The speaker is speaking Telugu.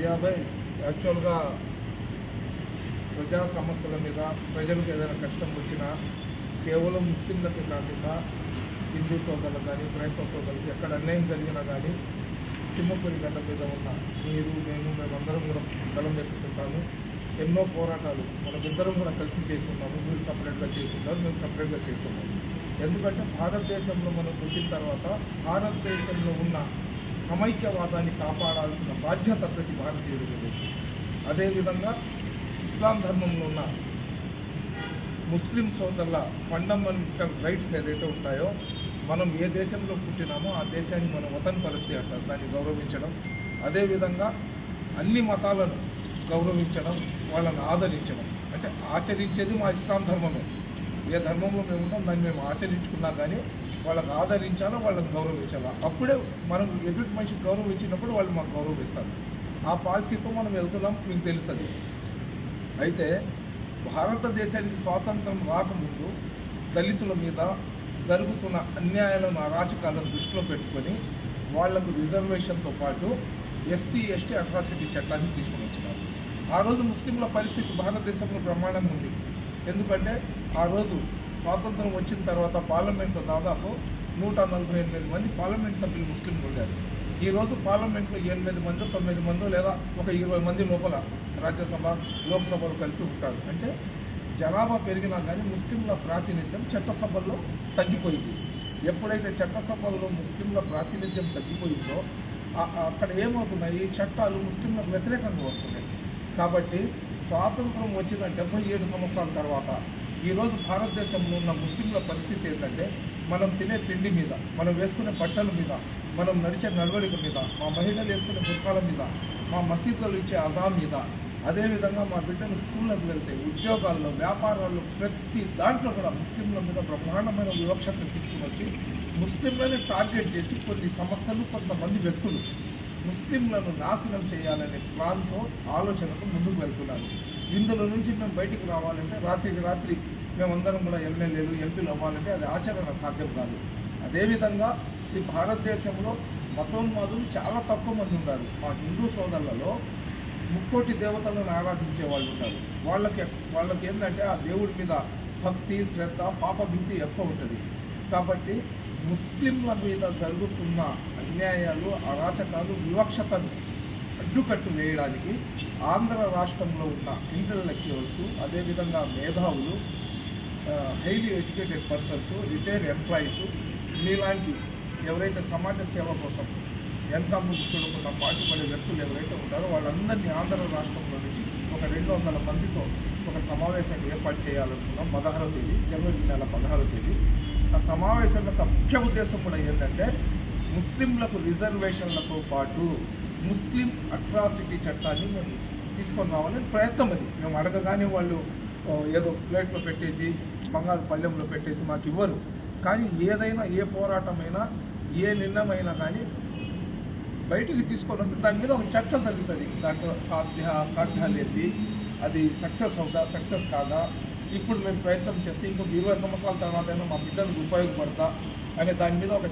జియాబాయ్ యాక్చువల్గా ప్రజా సమస్యల మీద ప్రజలకు ఏదైనా కష్టం వచ్చినా కేవలం ముస్లింలకే కాకుండా హిందూ సోదరులకు కానీ క్రైస్తవ సోదరులకు ఎక్కడ అన్యాయం జరిగినా కానీ సింహపురి గడ్డ మీద ఉన్న మీరు మేము మేమందరం కూడా కలం ఎత్తుకుంటాము. ఎన్నో పోరాటాలు మనమిద్దరం కూడా కలిసి చేసి ఉన్నాము. మీరు సపరేట్గా చేసి ఉంటారు మేము సపరేట్గా చేసి ఉన్నాము. ఎందుకంటే భారతదేశంలో మనం పుట్టిన తర్వాత భారతదేశంలో ఉన్న సమైక్యవాదాన్ని కాపాడాల్సిన బాధ్యత ప్రతి భారతీయుడికి అదేవిధంగా ఇస్లాం ధర్మంలో ఉన్న ముస్లిం సోదరుల ఫండమెంటల్ రైట్స్ ఏదైతే ఉంటాయో మనం ఏ దేశంలో పుట్టినామో ఆ దేశాన్ని మనం వతన్ పరిస్థితి అంటారు. దాన్ని గౌరవించడం అదేవిధంగా అన్ని మతాలను గౌరవించడం వాళ్ళని ఆదరించడం. అంటే ఆచరించేది మా ఇస్లాం ధర్మమే. ఏ ధర్మంలో మేము ఉంటాం దాన్ని మేము ఆచరించుకున్నా కానీ వాళ్ళకి ఆదరించాలా వాళ్ళని గౌరవించాలా? అప్పుడే మనం ఎదుటి గౌరవం గౌరవించినప్పుడు వాళ్ళు మాకు గౌరవిస్తారు. ఆ పాలసీతో మనం వెళ్తున్నాం మీకు తెలుస్తుంది అయితే భారతదేశానికి స్వాతంత్రం రాకముందు దళితుల మీద జరుగుతున్న అన్యాయాలను అరాచకాలను దృష్టిలో పెట్టుకొని వాళ్ళకు రిజర్వేషన్తో పాటు ఎస్సీ ఎస్టీ అట్రాసిటీ చట్టాన్ని తీసుకొని వచ్చినారు ఆ రోజు ముస్లింల పరిస్థితి భారతదేశంలో బ్రహ్మాండంగా ఉంది. ఎందుకంటే ఆ రోజు స్వాతంత్రం వచ్చిన తర్వాత పార్లమెంట్లో దాదాపు నూట నలభై ఎనిమిది మంది పార్లమెంట్ సభ్యులు ముస్లింలు ఉండారు ఈరోజు పార్లమెంట్లో ఎనిమిది మంది తొమ్మిది మంది లేదా ఒక ఇరవై మంది లోపల రాజ్యసభ లోక్సభలు కలిపి ఉంటారు. అంటే జనాభా పెరిగినా కానీ ముస్లింల ప్రాతినిధ్యం చట్టసభల్లో తగ్గిపోయింది. ఎప్పుడైతే చట్టసభల్లో ముస్లింల ప్రాతినిధ్యం తగ్గిపోయిందో అక్కడ ఏమవుతున్నాయి? చట్టాలు ముస్లింలకు వ్యతిరేకంగా వస్తున్నాయి. కాబట్టి స్వాతంత్రం వచ్చిన డెబ్బై ఏడు సంవత్సరాల తర్వాత ఈరోజు భారతదేశంలో ఉన్న ముస్లింల పరిస్థితి ఏంటంటే మనం తినే తిండి మీద మనం వేసుకునే బట్టల మీద మనం నడిచే నడవడిక మీద మా మహిళలు వేసుకునే బుర్కాల మీద మా మసీదులు ఇచ్చే అజాం మీద అదేవిధంగా మా బిడ్డలు స్కూళ్ళకి వెళ్తే ఉద్యోగాల్లో వ్యాపారాల్లో ప్రతి దాంట్లో కూడా ముస్లింల మీద బ్రహ్మాండమైన వివక్షత తీసుకుని వచ్చి ముస్లింలని టార్గెట్ చేసి కొన్ని సంస్థలు కొంతమంది వ్యక్తులు ముస్లింలను నాశనం చేయాలనే ప్లాన్తో ఆలోచనకు ముందుకు వెళ్తున్నారు. ఇందులో నుంచి మేము బయటికి రావాలంటే రాత్రికి రాత్రి మేమందరం కూడా ఎమ్మెల్యేలు ఎంపీలు అవ్వాలంటే అది ఆచరణ సాధ్యం కాదు. అదేవిధంగా ఈ భారతదేశంలో మతోన్మాదులు చాలా తక్కువ మంది ఉన్నారు. మా హిందూ సోదరులలో ముక్కోటి దేవతలను ఆరాధించే వాళ్ళు ఉంటారు వాళ్ళకి వాళ్ళకి ఏంటంటే ఆ దేవుడి మీద భక్తి శ్రద్ధ పాపభీతి ఎక్కువ ఉంటుంది. కాబట్టి ముస్లింల మీద జరుగుతున్న అన్యాయాలు అరాచకాలు వివక్షతను అడ్డుకట్టు వేయడానికి ఆంధ్ర రాష్ట్రంలో ఉన్న ఇంటలెక్చువల్స్ అదేవిధంగా మేధావులు highly educated persons retired employees మీలాంటి ఎవరైతే సమాజ సేవ కోసం ఎంత ముందు చూడకుండా పాటుపడే వ్యక్తులు ఎవరైతే ఉంటారో వాళ్ళందరినీ ఆంధ్ర రాష్ట్రంలో నుంచి ఒక రెండు వందల మందితో ఒక సమావేశాన్ని ఏర్పాటు చేయాలనుకున్నాం. పదహారవ తేదీ జనవరి నెల పదహారవ తేదీ. ఆ సమావేశం యొక్క ముఖ్య ఉద్దేశం కూడా ఏంటంటే ముస్లింలకు రిజర్వేషన్లతో పాటు ముస్లిం అట్రాసిటీ చట్టాన్ని మేము తీసుకొని రావాలని ప్రయత్నం అది. మేము అడగగానే వాళ్ళు ఏదో ప్లేట్లో పెట్టేసి బంగారు పళ్ళెంలో పెట్టేసి మాకు ఇవ్వరు. కానీ ఏదైనా ఏ పోరాటమైనా ఏ నిర్ణయమైనా కానీ బయటికి తీసుకొని వస్తే దాని మీద ఒక చర్చ జరుగుతుంది. దాంట్లో సాధ్య సాధ్యాలు అది సక్సెస్ అవుతా సక్సెస్ కాదా? ఇప్పుడు మేము ప్రయత్నం చేస్తే ఇంకొక ఇరవై సంవత్సరాల తర్వాత అయినా మా బిడ్డలకు ఉపయోగపడతా అనే దాని మీద ఒక